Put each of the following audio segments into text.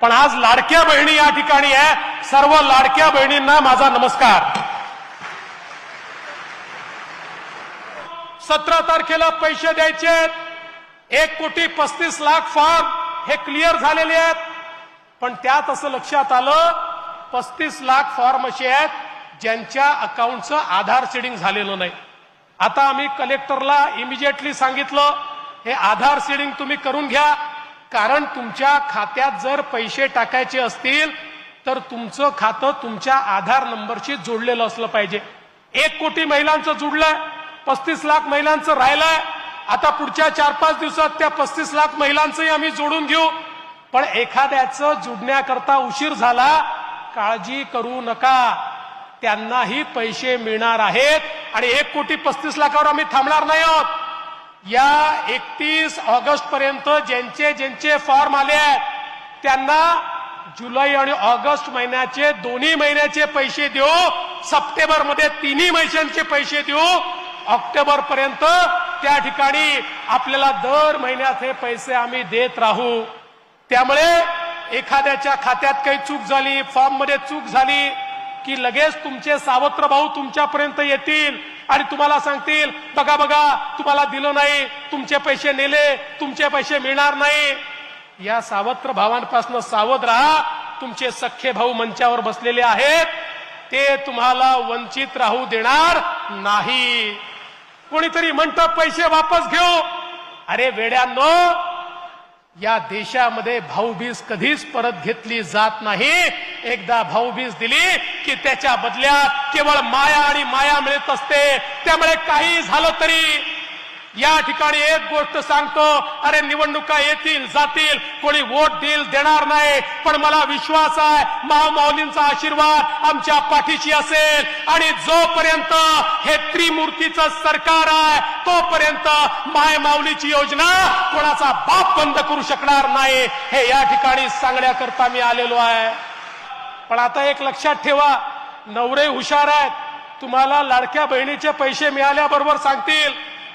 पण आज लाडक्या बहिणी या ठिकाणी आहे. सर्व लाडक्या बहिणींना माझा नमस्कार. सतरा तारखेला पैसे द्यायचे एक कोटी पस्तीस लाख फॉर्म हे क्लिअर झालेले आहेत. पण त्यात असं लक्षात आलं पस्तीस लाख फॉर्म असे आहेत ज्यांच्या अकाउंटचं आधार सीडिंग झालेलं नाही. आता आम्ही कलेक्टरला इमिजिएटली सांगितलं हे आधार सीडिंग तुम्ही करून घ्या कारण तुमच्या खात्यात जर पैसे टाकायचे असतील तर तुमचं खातं तुमच्या आधार नंबरशी जोडलेलं असलं पाहिजे. एक कोटी महिलांचं जुडलंय पस्तीस लाख महिलांचं राहिलंय. आता पुढच्या चार पाच दिवसात त्या पस्तीस लाख महिलांचंही आम्ही जोडून घेऊ. पण एखाद्याचं जुडण्याकरता उशीर झाला काळजी करू नका. त्यांनाही पैसे मिळणार आहेत आणि एक कोटी पस्तीस लाखावर आम्ही थांबणार नाही आहोत. या एकतीस ऑगस्ट पर्यंत ज्यांचे ज्यांचे फॉर्म आले आहेत त्यांना जुलै आणि ऑगस्ट महिन्याचे दोन्ही महिन्याचे पैसे देऊ सप्टेंबरमध्ये तिन्ही महिन्यांचे पैसे देऊ ऑक्टोबर पर्यंत त्या ठिकाणी आपल्याला दर महिन्यात हे पैसे आम्ही देत राहू. त्यामुळे एखाद्याच्या खात्यात काही चूक झाली फॉर्ममध्ये चूक झाली की लगेच तुमचे सावत्र भाऊ तुमच्यापर्यंत येतील आणि तुम्हाला सांगतील बघा बघा तुम्हाला दिलं नाही तुमचे पैसे नेले तुमचे पैसे मिळणार नाही. या सावत्र भावांपासून सावध राहा तुमचे सख्खे भाऊ मंचावर बसलेले आहेत ते तुम्हाला वंचित राहू देणार नाही. कोणीतरी म्हणतं पैसे वापस घेऊ. अरे वेड्यांनो या देशामध्ये भाऊबीज कधीच परत घेतली जात नाही. एकदा भाऊबीज दिली की त्याच्या बदल्यात केवळ माया आणि माया मिळत असते. त्यामुळे काही झालं तरी या ठिकाणी एक गोष्ट सांगतो अरे निवडणुका येतील जातील कोणी वोट देईल देणार नाही. पण मला विश्वास आहे महामाऊलींचा आशीर्वाद आमच्या पाठीशी असेल. आणि जोपर्यंत हे त्रिमूर्तीचं सरकार आहे तोपर्यंत माय माऊलीची योजना कोणाचा बाप बंद करू शकणार नाही. हे या ठिकाणी सांगण्याकरता मी आलेलो आहे. पण आता एक लक्षात ठेवा नवरे हुशार आहेत. तुम्हाला लाडक्या बहिणीचे पैसे मिळाल्याबरोबर सांगतील.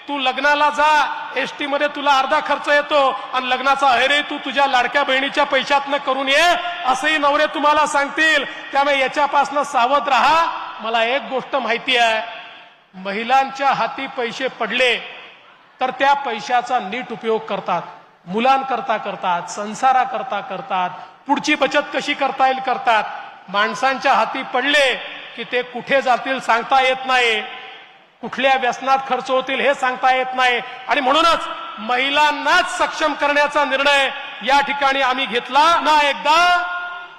तू लग्नाला जा एसटी मध्ये तुला अर्धा खर्च येतो आणि लग्नाचा अहेरे तू तुझ्या लाडक्या बहिणीच्या पैशातनं करून ये असंही नवरे तुम्हाला सांगतील. त्यामुळे याच्यापासनं सावध राहा. मला एक गोष्ट माहिती आहे. महिलांच्या हाती पैसे पडले तर त्या पैशाचा नीट उपयोग करतात. मुलांकरता करतात संसारा करता करतात. पुढची बचत कशी करता येईल करतात. माणसांच्या हाती पडले की ते कुठे जातील सांगता येत नाही. कुठल्या व्यसनात खर्च होतील हे सांगता येत नाही. आणि म्हणूनच महिलांनाच सक्षम करण्याचा निर्णय या ठिकाणी आम्ही घेतला. ना एकदा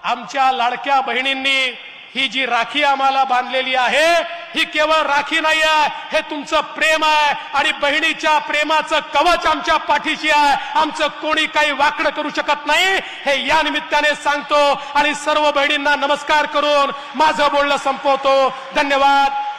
आमच्या लाडक्या बहिणींनी ही जी राखी आम्हाला बांधलेली आहे ही केवळ राखी नाही आहे हे तुमचं प्रेम आहे. आणि बहिणीच्या प्रेमाचं कवच आमच्या पाठीशी आहे. आमचं कोणी काही वाकडं करू शकत नाही हे या निमित्ताने सांगतो. आणि सर्व बहिणींना नमस्कार करून माझं बोलणं संपवतो. धन्यवाद.